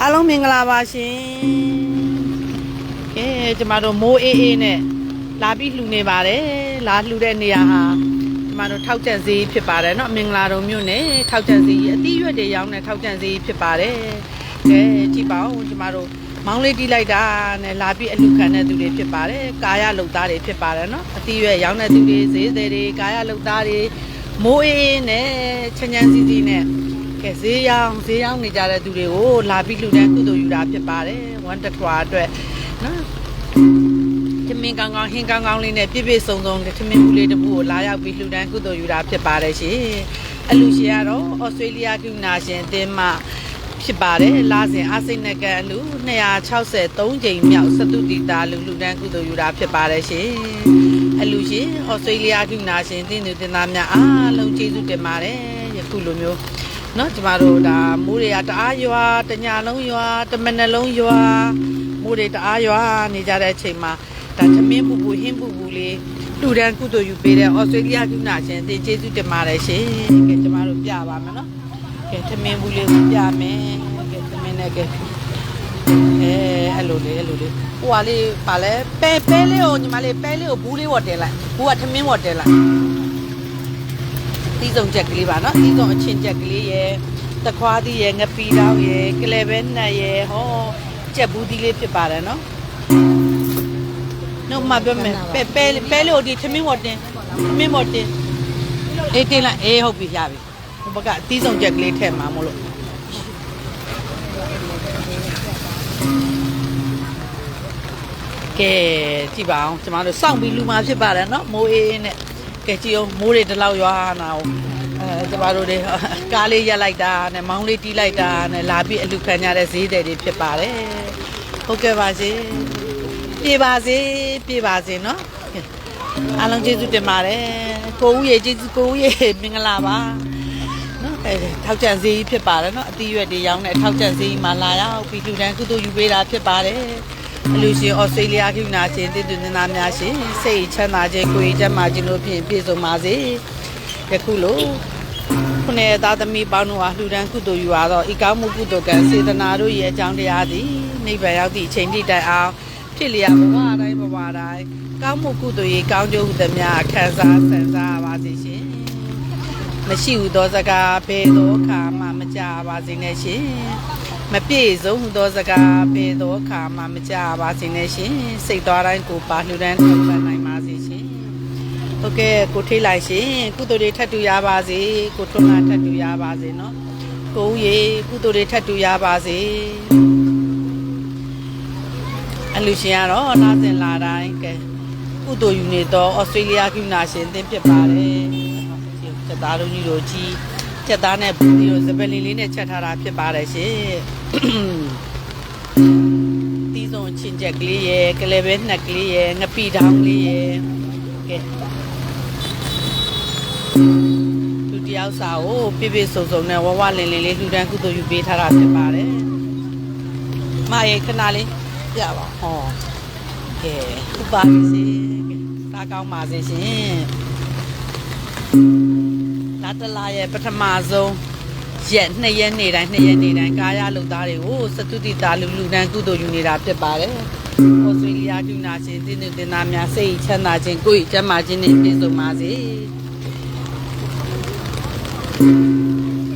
အားလုံးမင်္ဂလာပါရှင်ကဲကျမတို့မိုးအေးအေးနဲ့လာပြီးလှူနေပါတယ်လာလှူတဲ့နေရာဟာကျမတို့ထောက်ကျန်စည်းဖြစ်ပါတယ်เนาะမင်္ဂလာတော်မြို့နယ်ထောက်ကျန်စည်းအတိရွက်တွေရောင်းတဲ့ထောက်ကျန်စည်းဖြစ်ပါတယ်ကဲကြည့်ပါဦးကျမတို့မောင်းလေးတီးလိုက်တာနဲ့လာပြီးအလှခံတဲ့သူတွေဖြစ်ပါတယ်ကာယလုံသားတွေဖြစ်ပါတယ်เนาะအတိရွက်ရောင်းတဲ့သူတွေဈေးသည်တွေကာယလုံသားတွေမိုးအေးအေးနဲ့ချမ်းချမ်းစီစီနဲ့ ကဲဈေးရောင်းဈေးရောင်းနေကြတဲ့သူတွေကိုလာပြီးလူတန်းကုသိုလ်ယူတာဖြစ်ပါတယ်ဝမ်တထွာအတွက်နော်ထမင်းကောင်းကောင်းဟင်းကောင်းကောင်းလေးနဲ့ပြည့်ပြည့်စုံစုံထမင်းဘူးလေးတစ်ခုကိုလာရောက်ပြီးလူတန်းကုသိုလ်ယူတာဖြစ်ပါတယ်ရှင်အလူရှင်ကတော့ဩစတြေးလျကုနာရှင်အသင်းမှဖြစ်ပါတယ်လာစဉ်အစိတ်နဲ့ကန်အလူ263ကြိမ်မြောက်စတုတီတာလူလူတန်းကုသိုလ်ယူတာဖြစ်ပါတယ်ရှင်အလူရှင်ဩစတြေးလျကုနာရှင်တင်းသူတင်သားများအားလုံးကျေးဇူးတင်ပါတယ်ယခုလိုမျိုး နော်ကျမတို့ဒါမိုးတွေကတအားရွာတညာလုံးရွာတမနလုံးရွာမိုးတွေတအားရွာနေကြတဲ့အချိန်မှာဒါသမင်းပူပူဟင်းပူပူလေးလူတန်းကုသိုလ်ယူပေးတဲ့ဩစတြေးလျကုနာရှင်တင်ကျေးဇူးတင်ပါတယ်ရှင်ကဲကျမတို့ပြပါမယ်နော်ကဲသမင်းဘူးလေးကိုပြမယ်ကဲသမင်းနဲ့ကဲအဲအဲ့လိုလေးအဲ့လိုလေးဟိုဟာလေးပါလဲပဲပဲလေးကိုညီမလေးပဲလေးကိုဘူးလေးဝတ်တင်လိုက်ဘူးကသမင်းဝတ်တင်လိုက် တီးစုံချက်ကလေးပါနော်တီးစုံအချင်းချက်ကလေးရယ်တခွားသီးရယ်ငပီတောင်းရယ်ကလဲပဲနှက်ရယ်ဟောချက်ဘူးသီးလေးဖြစ်ပါတယ်နော်နော်မပြောမယ်ပဲပဲပဲလို့ဒီသမင်းဝတ်တင်သမင်းဝတ်တင်အေးတင်လိုက်အေးဟုတ်ပြီရပြီဟိုဘက်ကတီးစုံချက်ကလေးထည့်မှာမို့လို့ကဲကြည့်ပါအောင်ကျမတို့စောင့်ပြီးလူมาဖြစ်ပါတယ်နော်မိုးအေးအေးနဲ့ ကဲကြည့်အောင်မိုးတွေတလောက်ရွာနာအောင်အဲကျမတို့တွေကားလေးရက်လိုက်တာနဲ့မောင်းလေးတီးလိုက်တာနဲ့လာပြီးအလူခံကြတဲ့ဈေးတွေတွေဖြစ်ပါတယ်ဟုတ်ကဲ့ပါစေပြေပါစေပြေပါစေနော်အားလုံးကျေးဇူးတင်ပါတယ်ကိုဦးရေကျေးဇူးကိုဦးရေမင်္ဂလာပါနော်အဲထောက်ကြံဈေးဖြစ်ပါတယ်နော်အတီးရွက်တွေရောင်းတဲ့ထောက်ကြံဈေးမှာလာရောက်ပြီးလူတန်းကုသိုလ်ယူပေးတာဖြစ်ပါတယ် အလူရှင်ဩစတြေးလျကိနာရှင်တည်သူနေသားများရှင်စိတ်ချမ်းသာခြင်းကိုယ်ကျမ်းမာခြင်းတို့ဖြင့်ပြည့်စုံပါစေယခုလိုခုနှစ်သားသမီးပေါင်းတို့အားလှူဒန်းကုသိုလ်ယူရသောဤကောင်းမှုကုသိုလ်ကံစေတနာတို့ရဲ့အကြောင်းတရားသည်နိဗ္ဗာန်ရောက်သည့်အချိန်ထိတိုင်အောင်ဖြစ်လျက်ဘဝတိုင်းဘဝတိုင်းကောင်းမှုကုသိုလ်ရေးကောင်းကျိုးဟုသမျှခံစားဆင်စားပါစေရှင်မရှိဟုသောစကားဘယ်သောအခါမှမကြပါစေနဲ့ရှင် မပြည့်စုံဟုသောစကားဘယ်သောအခါမှမကြပါစေနဲ့ရှင်စိတ်သွားတိုင်းကိုပါလှူဒန်းထောက်ပံ့နိုင်ပါစေရှင်ဟုတ်ကဲ့ကိုထိလိုက်ရှင်ကုသိုလ်တွေထပ်တူရပါစေကိုထွန်းလာထပ်တူရပါစေနော်ကိုဦးရေကုသိုလ်တွေထပ်တူရပါစေအလူရှင်ကတော့နားစင်လာတိုင်းကဲကုသိုလ်ယူနေတော့ဩစတြေးလျကိနာရှင်သင်ဖြစ်ပါတယ်ချက်သားတို့ကြီးတို့ကြီး ချက်သားနဲ့ဘူးကြီးတို့စပယ်လီလေးနဲ့ချက်ထားတာဖြစ်ပါတယ်ရှင်တီးစုံချင်းချက်ကလေးရယ်ကလေးပဲနှက်ကလေးရယ်ငပိတောင်းလေးရယ်ကဲလူတယောက်စာကိုပြပြစုံစုံနဲ့ဝဝလင်လင်လေးလှူဒန်းကုသိုလ်ယူပေးထားတာဖြစ်ပါတယ်မရေခဏလေးပြပါဟောကဲဥပါစေကဲစားကောင်းပါစေရှင် လာတလာရဲ့ပထမဆုံးရက်နှစ်ရက်နေတိုင်းနှစ်ရက်နေတိုင်းကာယလုံသားတွေကိုစတုတိတာလူလူတန်းကုသိုလ်ယူနေတာဖြစ်ပါတယ်။ဩစတြေးလျဒုနာရှင်တင်းတင်းတင်သားများစိတ်ချမ်းသာခြင်းကိုယ်ကျန်းမာခြင်းနဲ့ပြည့်စုံပါစေ။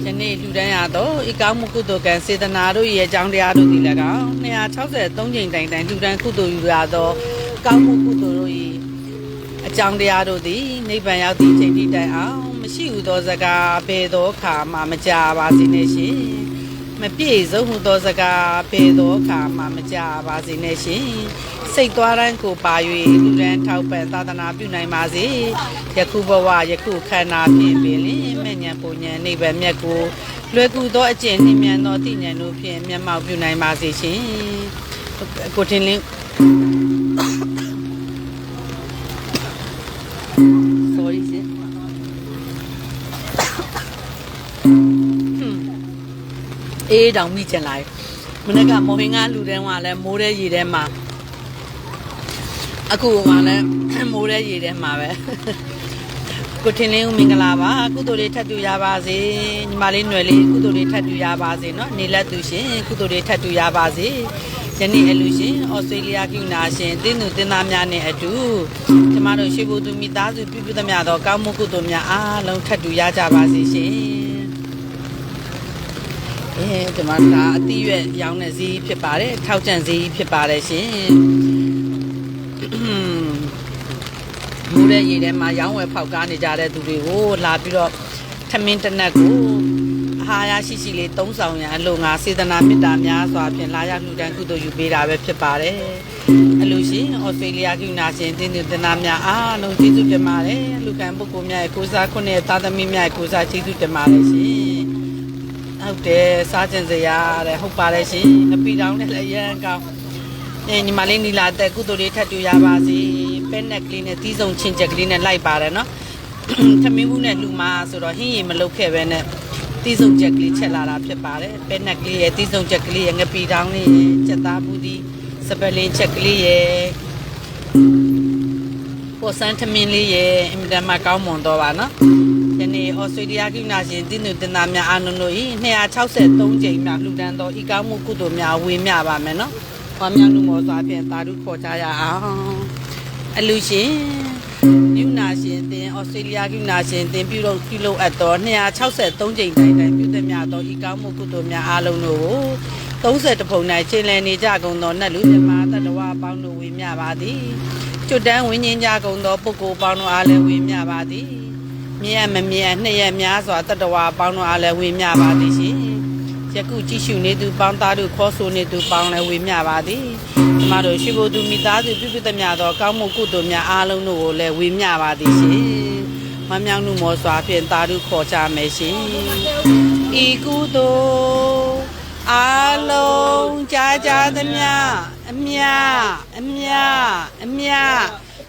ယနေ့လူတန်းရတော့ဤကောင်းမှုကုသိုလ်ကံစေတနာတို့ရဲ့အကြောင်းတရားတို့သည်လည်းကောင်း263ကြိမ်တိုင်တိုင်လူတန်းကုသိုလ်ယူရသောကောင်းမှုကုသိုလ်တို့၏အကြောင်းတရားတို့သည်နိဗ္ဗာန်ရောက်သည့်အချိန်ထိတိုင်အောင် မရှိဟုသောစကားဘယ်သောအခါမှမကြပါစေနဲ့ရှင်မပြည့်စုံဟုသောစကားဘယ်သောအခါမှမကြပါစေနဲ့ရှင်စိတ်သွားတိုင်းကိုပါ၍လူရန်ထောက်ပံ့သာသနာပြုနိုင်ပါစေယခုဘဝယခုခန္ဓာဖြင့်ပင်လင်မဲ့ညာပုံညာနိဗ္ဗာန်မြတ်ကိုလွယ်ကူသောအကျင့်နှင့်မြန်သောသိဉာဏ်တို့ဖြင့်မျက်မှောက်ပြုနိုင်ပါစေရှင်ကိုတင်လင်း အေးတောင်မိချင်လာတယ်မနေ့ကမော်ဟင်ကလူတန်းကလည်းမိုးတဲ့ရေထဲမှာအခုကလည်းမိုးတဲ့ရေထဲမှာပဲ ကိုထင်လင်းဦးမင်္ဂလာပါကုသိုလ်တွေထပ်တူရပါစေညီမလေးຫນွယ်လေးကုသိုလ်တွေထပ်တူရပါစေเนาะနေလက်သူရှင်ကုသိုလ်တွေထပ်တူရပါစေယနေ့အလူရှင်ဩစတြေးလျကနာရှင်တင်းသူတင်းသားများနဲ့အတူကျမတို့ရွှေဘုသူမိသားစုပြုပြုသမျှသောကောင်းမှုကုသိုလ်များအားလုံးထပ်တူရကြပါစေရှင် အဲကျမတို့ကအတိရွက်ရောင်းတဲ့ဈေးဖြစ်ပါတယ်ထောက်ကျန်ဈေးဖြစ်ပါတယ်ရှင်မူတဲ့ရေထဲမှာရောင်းဝယ်ဖောက်ကားနေကြတဲ့သူတွေကိုလာပြီးတော့ထမင်းတစ်နက်ကိုအဟာရရှိရှိလေးသုံးဆောင်ရန်အလိုငါစေတနာမေတ္တာများစွာဖြင့်လာရောက်လှူဒန်းကုသိုလ်ယူပေးတာပဲဖြစ်ပါတယ်အလိုရှင်ဩစတြေးလျကနာရှင်တင်းတင်းတနာများအားလုံးကျေးဇူးတင်ပါတယ်လူကံပုဂ္ဂိုလ်များရဲ့ကိုစားခွနဲ့သာသမီများရဲ့ကိုစားကျေးဇူးတင်ပါတယ်ရှင် ဟုတ်တယ်စားကျင်စရာတဲ့ဟုတ်ပါတယ်ရှင်ငပီတောင်းနဲ့လည်းအရန်ကောင်းအဲညီမလေးနီလာတဲ့ကုသိုလ်တွေထပ်တူရပါစေပဲနက်ကလေးနဲ့တီးစုံချင်းချက်ကလေးနဲ့လိုက်ပါတယ်နော်သမင်းဘူးနဲ့လူမာဆိုတော့ဟင်းရီမလုတ်ခဲ့ပဲနဲ့တီးစုံချက်ကလေးချက်လာတာဖြစ်ပါတယ်ပဲနက်ကလေးရဲ့တီးစုံချက်ကလေးရဲ့ငပီတောင်းလေးရဲ့ချက်သားဘူးဒီစပယ်လင်းချက်ကလေးရဲ့ပေါ်စန်သမင်းလေးရဲ့အင်မတန်မှကောင်းမွန်တော့ပါနော် ယနေ့ဩစတြေးလျကိနာရှင်တင်းသူတင်သားများအာနုံတို့ဤ263ကြိမ်မြောက်လှူဒန်းသောဤကောင်းမှုကုသိုလ်များဝေမျှပါမယ်နော်။ဟောမြောက်လူမောစွာဖြင့်သာဓုခေါ်ကြရအောင်။အလူရှင်ယူနာရှင်တင်ဩစတြေးလျယူနာရှင်တင်ပြုလုပ်ပြုလုပ်အပ်သော263ကြိမ်တိုင်တိုင်ပြုသည်များသောဤကောင်းမှုကုသိုလ်များအားလုံးတို့ကို30ပုံ၌ချိန်လည်နေကြကုန်သောနတ်လူမြမတတဝအပေါင်းတို့ဝေမျှပါသည်။ကျွတ်တန်းဝင်းချင်းကြကုန်သောပုဂ္ဂိုလ်ပေါင်းတို့အားလည်းဝေမျှပါသည်။ မြတ်မမြတ်နှစ်ရက်များစွာတတဝအပေါင်းတို့အားလည်းဝေမျှပါသည်ရှင်။ယခုကြည့်ရှုနေသူပေါင်းသားတို့ခေါ်ဆိုနေသူပေါင်းလည်းဝေမျှပါသည်။ကျမတို့ရှိဖို့သူမိသားစုပြုပြုသမျှသောကောင်းမှုကုသိုလ်များအားလုံးတို့ကိုလည်းဝေမျှပါသည်ရှင်။မမြောင်မှုမောစွာဖြင့်သာဓုခေါ်ကြမယ်ရှင်။ဤကုသိုလ်အားလုံးကြားကြသမျှအမြအမြအမြ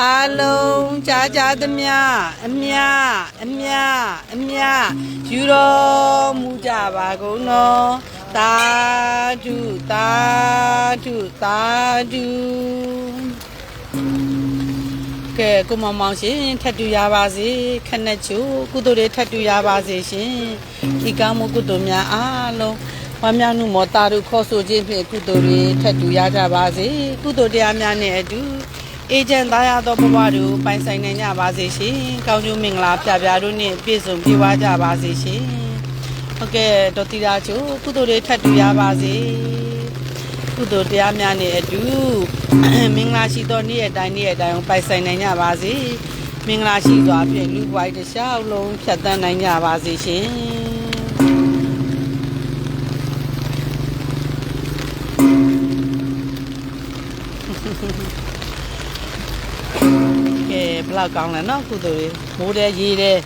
အာလုံးကြားကြသမျှအမြအမြအမြယူတော်မူကြပါကုန်တော်သာဓုသာဓုသာဓုကဲကိုမောင်မောင်ရှင်ထပ်တူရပါစေခနဲ့ချိုကုသိုလ်တွေထပ်တူရပါစေရှင်ဒီကောင်းမှုကုသိုလ်များအားလုံးဝမ်းမြောက်မှုမောတာတို့ခေါ်ဆိုခြင်းဖြင့်ကုသိုလ်တွေထပ်တူရကြပါစေကုသိုလ်တရားများနဲ့အတူ အေဂျင့်သားရသောဘဝတို့ပိုင်ဆိုင်နိုင်ကြပါစေရှင်။ကောင်းကျိုးမင်္ဂလာပြပြတို့နှင့်ပြည့်စုံပြည့်ဝကြပါစေရှင်။ဟုတ်ကဲ့ဒေါ်တီရာချိုကုသိုလ်တွေထပ်တူရပါစေ။ကုသိုလ်တရားများနဲ့အတူမင်္ဂလာရှိသောနေ့ရက်တိုင်းနေ့ရက်တိုင်းပိုင်ဆိုင်နိုင်ကြပါစေ။မင်္ဂလာရှိစွာဖြင့်လူပွိုင်းတစ်လျှောက်လုံးဖြတ်သန်းနိုင်ကြပါစေရှင်။ကဲ ဘလောက်ကောင်းလဲနော်ကုသိုလ်တွေမိုးတဲ့ရေတဲ့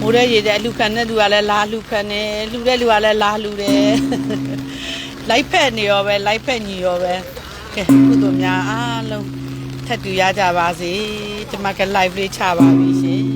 မိုးတဲ့ရေတဲ့အလူခံတဲ့လူကလည်းလာလူခံတယ်လူတဲ့လူကလည်းလာလူတယ်လိုက်ဖက်နေရောပဲလိုက်ဖက်ညီရောပဲကဲကုသိုလ်များအားလုံးထပ်တူရကြပါစေဒီမှာက live လေးချပါပြီရှင်